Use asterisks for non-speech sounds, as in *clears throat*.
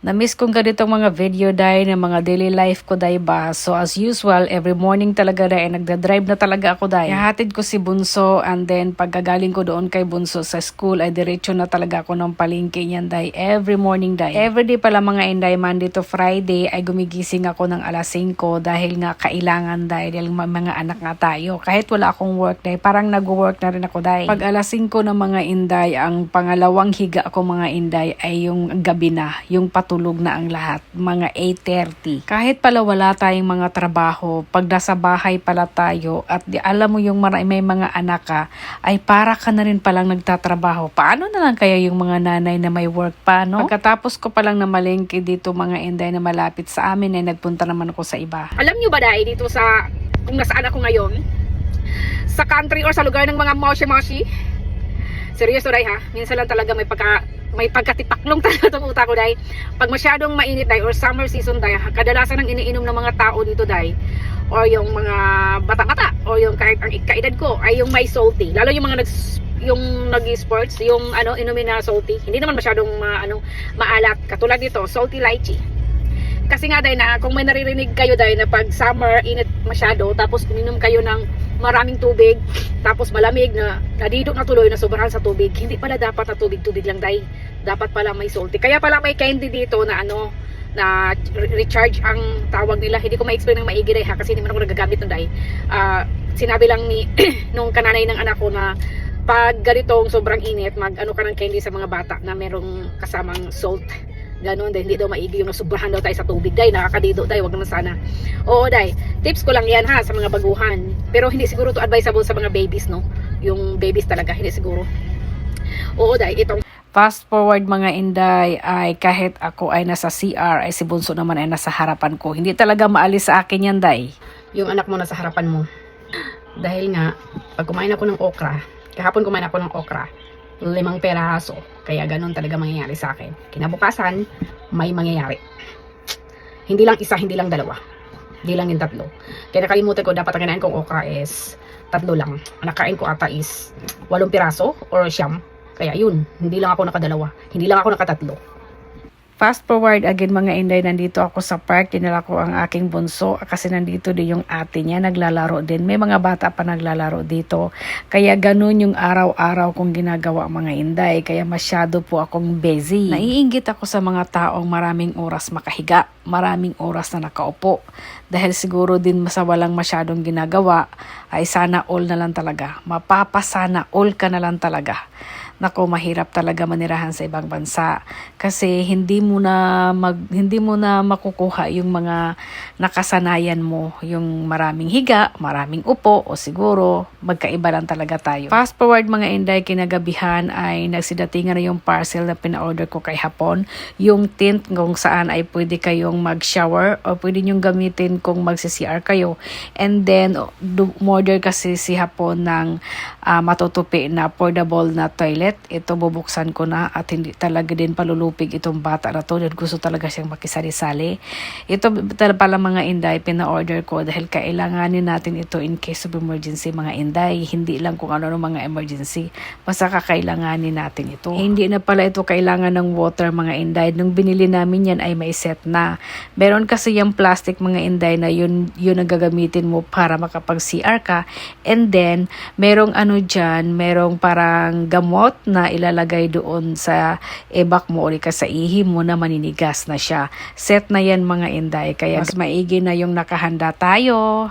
Na-miss kong ganitong mga video dahil ng mga daily life ko dahil ba. So as usual, every morning talaga dahil nagda-drive na talaga ako dahil. Ihatid ko si Bunso and then pagkagaling ko doon kay Bunso sa school ay diretso na talaga ako ng palengke niyan dahil every morning dahil. Every day pala mga inday, Monday to Friday ay gumigising ako ng alas 5 dahil nga kailangan dahil, mga anak nga tayo. Kahit wala akong work dahil parang nag-work na rin ako dahil. Pag alas 5 ng mga inday, ang pangalawang higa ko mga inday ay yung gabi na, yung patulog na ang lahat, mga 8.30. Kahit pala wala tayong mga trabaho, pag nasa bahay pala tayo at di, alam mo yung mara- may mga anak ka, ay para ka na rin palang nagtatrabaho. Paano na lang kaya yung mga nanay na may work pa, no? Pagkatapos ko palang namalengke dito mga inday na malapit sa amin ay nagpunta naman ako sa iba. Alam nyo ba dahil dito sa, kung nasaan ako ngayon, sa country or sa lugar ng mga moshi-moshi? Seryoso dahil ha, minsan lang talaga may pagka may pagkatipaklong *laughs* talaga itong utak ko dahil pag masyadong mainit dahil or summer season dahil kadalasan ng iniinom ng mga tao dito dahil or yung mga bata-bata or yung kahit ang kaedad ko ay yung may salty. Lalo yung mga nags yung nag-sports yung ano inumin na salty. Hindi naman masyadong ma, ano maalat. Katulad dito salty lychee. Kasi nga dahil na kung may naririnig kayo dahil na pag summer init masyado tapos uminom kayo ng maraming tubig tapos malamig na nadidok na tuloy na sobrahan sa tubig. Hindi pala dapat na tubig-tubig lang dahil dapat pala may salty. Kaya pala may candy dito na ano na re- recharge ang tawag nila. Hindi ko ma-explain ng maigi dahil ha kasi hindi man ako nagagamit ng dahil Ah, sinabi lang ni *clears throat* nung kananay ng anak ko na pag ganitong sobrang init mag ano ka ng candy sa mga bata na merong kasamang salt. Ganon, dahil hindi daw maigi yung nasubrahan daw tayo sa tubig. Dahil nakakadido tayo, wag naman sana. Oo, dahil. Tips ko lang yan ha, sa mga baguhan. Pero hindi siguro to advisable sa mga babies, no? Yung babies talaga, hindi siguro. Oo, dahil itong Fast forward mga inday ay kahit ako ay nasa CR ay si Bunso naman ay nasa harapan ko. Hindi talaga maalis sa akin yan, day. yung anak mo nasa harapan mo. Dahil nga, pag kumain ako ng okra, kahapon kumain ako ng okra, limang peraso. Kaya ganun talaga mangyayari sa akin. Kinabukasan, may mangyayari. Hindi lang isa, hindi lang dalawa. Hindi lang yung tatlo. Kaya nakalimutan ko, dapat ang kinain kong okra is tatlo lang. Ang nakain ko ata is walong piraso or siyam. Kaya yun, hindi lang ako nakadalawa. Hindi lang ako nakatatlo. Fast forward again mga inday, nandito ako sa park, dinala ko ang aking bunso kasi nandito din yung ate niya, naglalaro din. May mga bata pa naglalaro dito. Kaya ganun yung araw-araw kong ginagawa mga inday. Kaya masyado po akong busy. Naiingit ako sa mga taong maraming oras makahiga, maraming oras na nakaupo. Dahil siguro din sa walang masyadong ginagawa, ay sana all na lang talaga. Mapapasana all ka na lang talaga. Nako, mahirap talaga manirahan sa ibang bansa kasi hindi mo na mag, hindi mo na makukuha yung mga nakasanayan mo, yung maraming higa, maraming upo o siguro magkaiba lang talaga tayo. Fast forward mga inday kinagabihan ay nagsidatingan na yung parcel na pina-order ko kay Hapon, yung tint kung saan ay pwede kayong mag-shower o pwede nyong gamitin kung magsi-CR kayo. And then order kasi si Hapon ng ah, matutupi na portable na toilet. Ito bubuksan ko na at hindi talaga din palulupig itong bata na to. Dahil gusto talaga siyang makisali-sali. Ito pala mga inday, pina-order ko dahil kailanganin natin ito in case of emergency mga inday. Hindi lang kung ano ng mga emergency. Basta kakailanganin natin ito. Hindi na pala ito kailangan ng water mga inday. Nung binili namin yan ay may set na. Meron kasi yung plastic mga inday na yun, yun ang gagamitin mo para makapag-CR ka. And then, merong ano dyan, merong parang gamot na ilalagay doon sa ebak mo o ka sa ihi mo na maninigas na siya. Set na yan mga inday. Kaya mas maigi na yung nakahanda tayo.